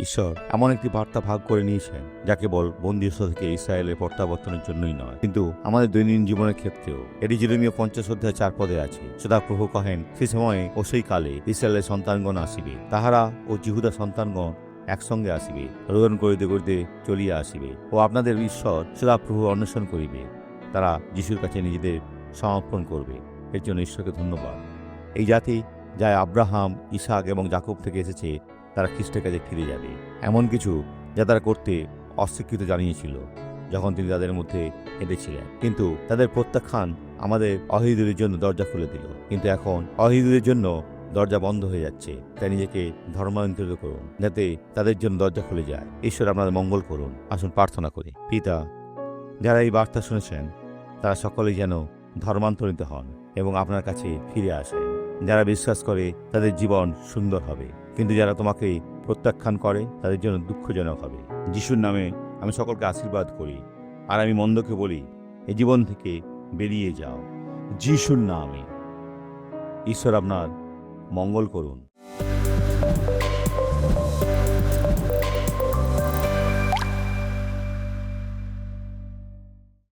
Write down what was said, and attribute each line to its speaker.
Speaker 1: ঈশ্বর এমন একটি বার্তা ভাগ করে নিয়েছেন যা কেবল বন্দিস্থ থেকে ইসরায়েলের প্রত্যাবর্তনের জন্যই নয়। কিন্তু আমাদের দৈনন্দিন জীবনের ক্ষেত্রেও এটি জিরোমীয় পঞ্চাশ অধ্যায় চার পদে আছে। সদা প্রভু কহেন, সে সময়ে ও সেই কালে ইসরায়েলের সন্তানগণ আসিবে, তাহারা ও জিহুদা সন্তানগণ একসঙ্গে আসিবে, রোদন করিতে করিতে চলিয়া আসিবে। ও আপনাদের ঈশ্বর সদা প্রভু অন্বেষণ করিবে, তারা যিশুর কাছে নিজেদের সমর্পণ করবে। এর জন্য ঈশ্বরকে ধন্যবাদ। এই জাতি যা আব্রাহাম ইসাক এবং জাকব থেকে এসেছে, তারা খ্রিস্টের কাছে ফিরে যাবে। এমন কিছু যা তারা করতে অস্বীকৃত জানিয়েছিল যখন তিনি তাদের মধ্যে হেঁটেছিলেন। কিন্তু তাদের প্রত্যাখ্যান আমাদের অহিদুরের জন্য দরজা খুলে দিল। কিন্তু এখন অহিদুরের জন্য দরজা বন্ধ হয়ে যাচ্ছে। তাই নিজেকে ধর্মান্তরিত করুন, যাতে তাদের জন্য দরজা খুলে যায়। ঈশ্বর আপনাদের মঙ্গল করুন। আসুন, প্রার্থনা করি। পিতা, যারা এই বার্তা শুনেছেন, তারা সকলেই যেন ধর্মান্তরিত হন এবং আপনার কাছে ফিরে আসেন। যারা বিশ্বাস করে তাদের জীবন সুন্দর হবে। কিন্তু যারা তোমাকে প্রত্যাখ্যান করে, তাদের জন্য দুঃখজনক হবে। যিশুর নামে আমি সকলকে আশীর্বাদ করি। আর আমি মন্দকে বলি এই জীবন থেকে বেরিয়ে যাও। যিশুর নামে। ঈশ্বর আপনার মঙ্গল করুন।